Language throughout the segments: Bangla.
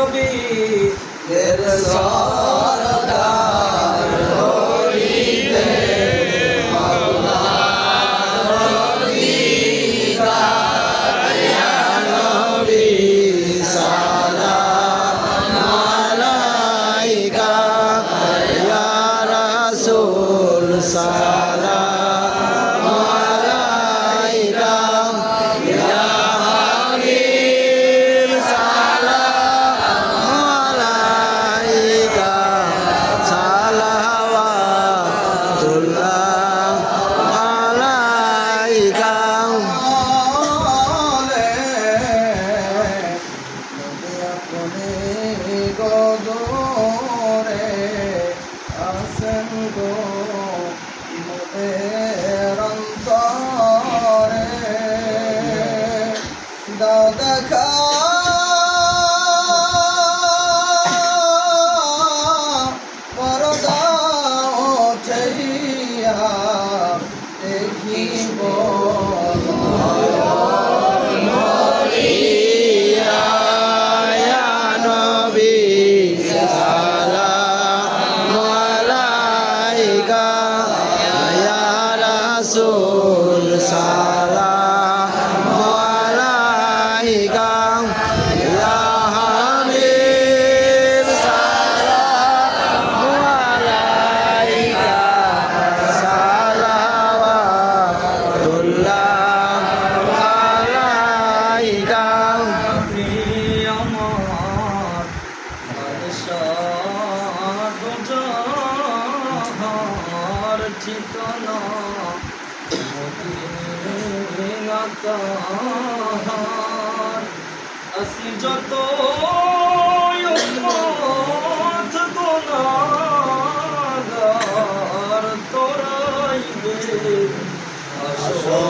নবী এর সরদার রাসূল তাহার আসি যত উম্মত গুনাহগার তোরাইবে আসর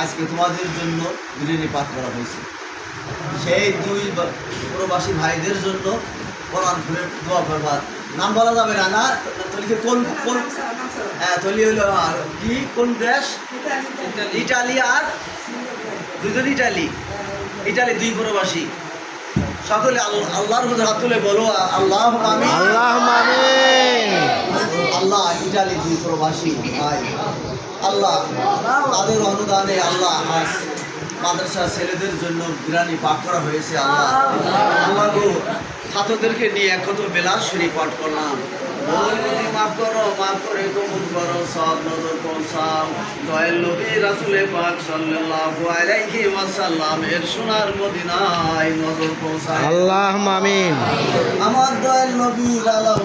আজকে তোমাদের জন্য বিরিয়ানি পাঠ করা হয়েছে। সেই দুই প্রবাসী ভাইদের জন্য কোরআন খুলে দোয়া করবার নাম বলা যাবে না না? তলিকে কোন কোন? হ্যাঁ তলি হলো কি? কোন দেশ? ইটালি আর দুজন ইটালি। ইটালি দুই প্রবাসী। সকলে আল- আল্লাহর হাত তুলে বলো, আল্লাহ আল্লাহ প্রবাসী ভাই। আল্লাহ তাদের অনুদানে আল্লাহ আজ মাদ্রাসা ছেলেদের জন্য বিরানি পাঠ করা হয়েছে, আল্লাহ। আল্লাহ ছাত্রদেরকে নিয়ে একত্র বেলা শরীফ পাঠ করলাম। মাফ করো মাফ করে কবুল করো সব নজর পৌঁছাও। দয়াল নবী রাসূলে পাক সাল্লাল্লাহু আলাইহি ওয়াসাল্লাম এর সোনার মদিনায় নজর পৌঁছায়। আল্লাহ আমিন। আমার দয়াল নবী আল্লাহ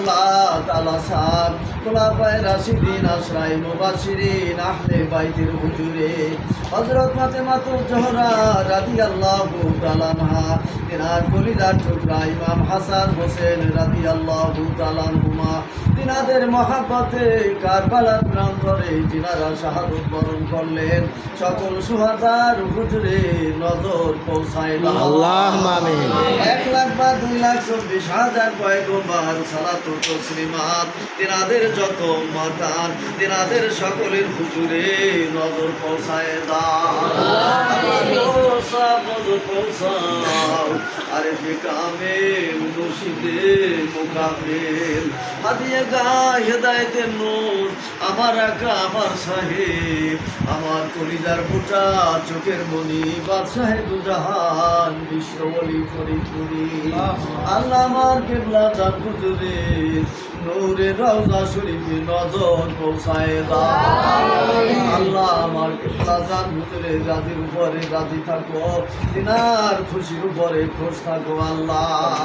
তাআলা সাহ খোলাফায়ে রাশিদিন আশরাই মুবাশশিরিন আহলে বাইতের হুজুরে হযরত ফাতেমাতু জোহরা রাদিয়াল্লাহু তাআলা আনহা তিনার কলিজার টুকরা ইমাম হাসান হোসেন রাদিয়াল্লাহু তাআলা আনহুমা তিনাদের মহাব্বতে কারবালার প্রান্তরে যিনারা শাহাদাত বরণ করলেন। সকল সুহাদার হুজুরে নজর আল্লাহ আমিন। এক লাখ বা দুই লাখ চব্বিশ হাজার পয়গম্বর সালাতু তসলিমাত তিনাদের যত মাতান তিনাদের সকলের হুজুরে নজর পৌঁছায় নজর পৌঁছাও আরে কামেল মুর্শিদে মোকামেল। হাদিয়ে গা হেদায়েতের নূর। আমার আকা আমার সাহেব। আমার কলিজার বোটা চোখের মনি বাদশাহে দুজাহান, বিশ্ববলি ফরিদপুরি। আল্লাহ আমার কেবলা জান হুজুরে, নূরে রওজা শরীফে নজর পৌঁছায় আল্লাহ আমার কেবলা জান হুজুরে রাজির উপরে রাজি থাকো, তিনার খুশির উপরে খুশ থাকো আল্লাহ।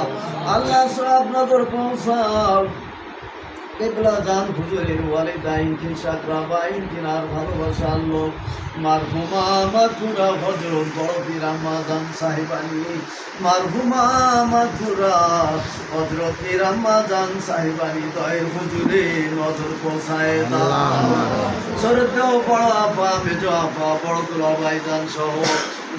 আল্লাহ সব নজর পৌঁছাও। কেবলা জান হুজুরের ওয়ালিদাইন কিনসাক রাবাইন কিনার ভালোবাসার লোক মারহুমা মাথুরা হজরত বড় পীর আম্মা জান সাহেবানি মারহুমা মাথুরা হজরত পীর আম্মা জান সাহেবানি দয়ের হুজুরে নজর পৌঁছায় দাও। শরতেও বড় আপা মেজ আপা বড় তোলা ভাইজান সহ।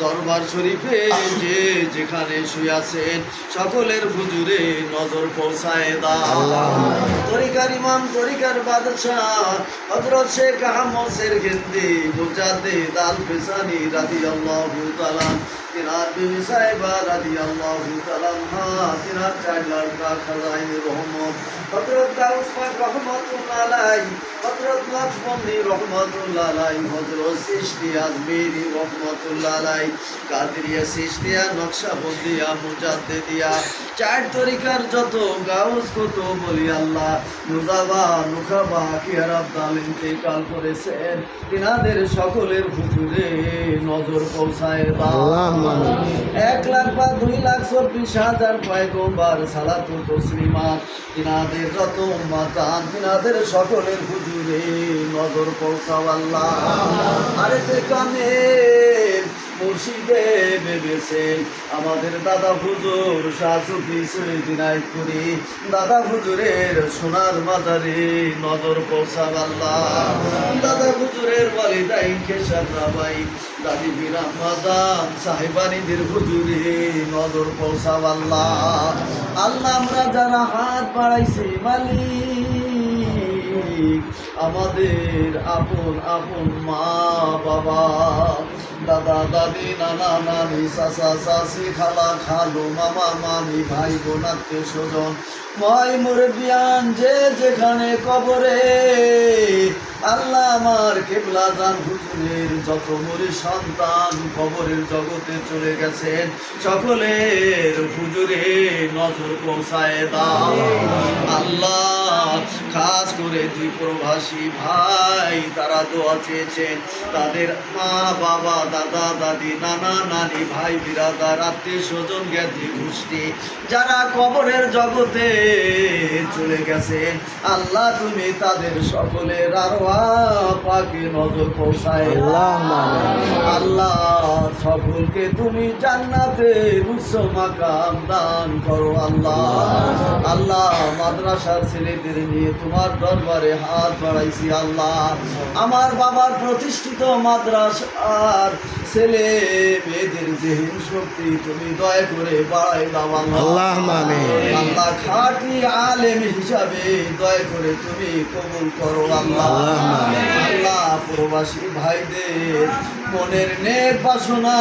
দরবার শরীফে যে যেখানে শুয়াছেন সকলের হুজুরে নজর পৌঁছায় দাও। তরিকার ইমাম তরিকার বাদশাহ হজরত শেখ আহমদ শের গেন্দি মুজাদ্দি দাল ফিসানি রাদি আল্লাহ তালাম তিনার বিবি সাহেবা রাদি আল্লাহ তালাম হা তিনার চার লড়কা খাজাইন রহমত। হজরত গাউস পাক রহমতুল্লাহ আলাই হজরত লক্ষ্মণী রহমতুল্লাহ আলাই হজরত সৃষ্টি আজমিরি রহমতুল্লাহ আলাই কাদরিয়া সৃষ্টিয়া নকশাবন্দিয়া মুজাদ্দিদিয়া। চার তরিকার যত গাউস কত বলি আল্লাহ নুজাবা নুখাবা কিয়ার আব্দাল ইন্তেকাল করেছেন। তিনাদের সকলের হুজুরে নজর পৌঁছায় এক লাখ বা দুই লাখ চব্বিশ হাজার পয়গম্বার সালাতু তসলিমাত তিনাদের যত মাতান তিনাদের সকলের হুজুরে নজর পৌঁছাও আল্লাহ। আরে কানে মুর্শিদে আমাদের দাদা হুজুর শাশুকি দাদা হুজুরের সোনার মাজারে নজর পৌঁছাও আল্লাহ। দাদা হুজুরের ওয়ালিদাইন কেশার রাবাই দাদি বিরাম মাদান হুজুরে নজর পৌঁছাও আল্লাহ। আল্লাহ আমরা যারা হাত বাড়াইছি, মালিক, আমাদের আপন আপন মা বাবা দাদা, দাদি, নানা, নানি, চাচা, চাচি, খালা, খালু, মামা, মামি, ভাই, বোন, আত্মীয় স্বজন ময় মুরবিয়ান যে যেখানে কবরে, আল্লাহ আমার কেবলা জান হুজুরের যত মরি সন্তান কবরের জগতে চলে গেছেন, সকলের হুজুরে নজর পৌঁছায় দাও। আল্লাহ, খাস করে দুই প্রবাসী ভাই, তারা দোয়া চেয়েছেন, তাদের মা, বাবা, দাদা, দাদি, নানা, নানি, ভাই, বিরাদার, আত্মীয় স্বজন জ্ঞাতি গোষ্ঠী যারা কবরের জগতে চলে গেছেন। আল্লাহ তুমি তাদের সকলের পাকে নজর পৌঁছায়। আল্লাহ সকলকে তুমি জান্নাতে উচ্চ মাকাম দান করো আল্লাহ। আল্লাহ মাদ্রাসার ছেলেদের নিয়ে তোমার দরবারে হাত বাড়াইছি আল্লাহ। আমার বাবার প্রতিষ্ঠিত মাদ্রাসার ছেলে মেয়েদের জেহিন শক্তি তুমি দয়া করে বাড়াই দাও আল্লাহ আমিন। আল্লাহ খাঁটি আলেম হিসাবে দয়া করে তুমি কবুল করো আল্লাহ আল্লাহ প্রবাসী ভাইদের মনের নেক বাসনা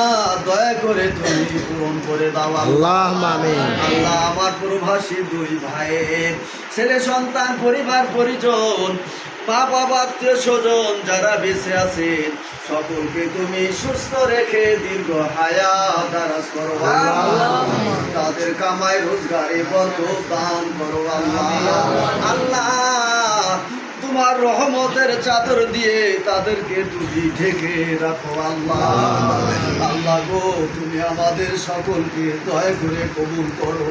দয়া করে তুমি পূরণ করে দাও আল্লাহ আমিন। আল্লাহ আমার প্রবাসী দুই ভাইয়ের ছেলে সন্তান পরিবার পরিজন বাবা আত্মীয় স্বজন যারা বেঁচে আছেন, সকলকে তুমি সুস্থ রেখে দীর্ঘ হায়া দারাজ করো তাদের কামাই, রোজগারে বরকত দান করো আল্লাহ। আল্লাহ তোমার রহমতের চাদর দিয়ে তাদেরকে তুমি ঢেকে রাখো আল্লাহ। আল্লাহ গো তুমি আমাদের সকলকে দয়া করে কবুল করো।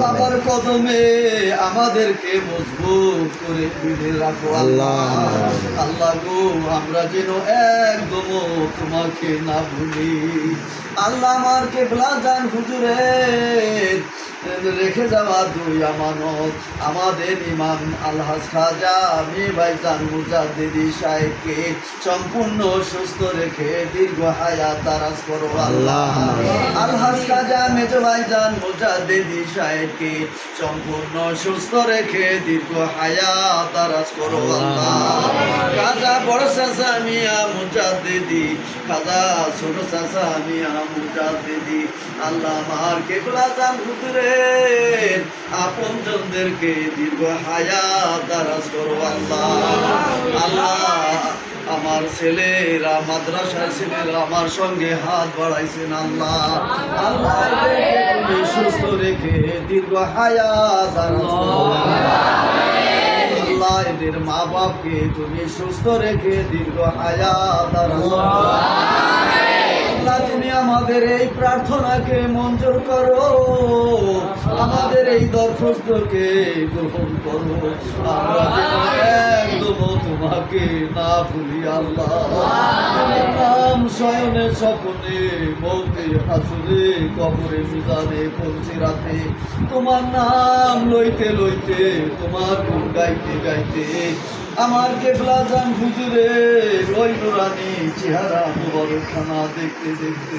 বাবার কদমে আমাদেরকে মজবুত করে বেঁধে রাখো আল্লাহ। আল্লাহ গো আমরা যেন একদম তোমাকে না ভুলি। আল্লাহ আমার কেবলা জান হুজুরের রেখে যাওয়া দুই আমানত। আমাদের ইমাম আলহাজ খাজা আমি ভাইজান মুজাদ্দিদি সাহেবকে সম্পূর্ণ সুস্থ রেখে দীর্ঘ হায়াত দারাজ করো আল্লাহ। আলহাজ খাজা মেজ ভাইজান মুজাদ্দিদি সাহেবকে সম্পূর্ণ সুস্থ রেখে দীর্ঘ হায়াত দারাজ করো আল্লাহ। খাজা বড় চাচা মিয়া মুজাদ্দিদি খাজা, ছোট চাচা মিয়া মুজাদ্দিদি আল্লাহ আমার কেবলা চান হুজুরের আপন জনদেরকে দীর্ঘ হায়াত দারাজ করো আল্লাহ। আল্লাহ, আমার ছেলেরা মাদ্রাসার ছেলেরা আমার সঙ্গে হাত বাড়াইছেন আল্লাহ। আল্লাহ সুস্থ রেখে দীর্ঘ হায়াত দারাজ করো আল্লাহ। এদের মা বাপকে তুমি সুস্থ রেখে দীর্ঘ হায়াত আমাদের এই প্রার্থনাকে মঞ্জুর করো। আমাদের এই দরখাস্তকে গ্রহণ করো। আমরা একদম তোমাকে না ভুলি আল্লাহ। তোমার নাম শয়নে স্বপনে মৌতে হাসুরে কবরে মিজানে পৌঁছে রাতে। তোমার নাম লইতে লইতে, তোমার গুণ গাইতে গাইতে আমার কেবলা জান হুজুরে ওই নুরানি চেহারা মুবারকখানা দেখতে দেখতে।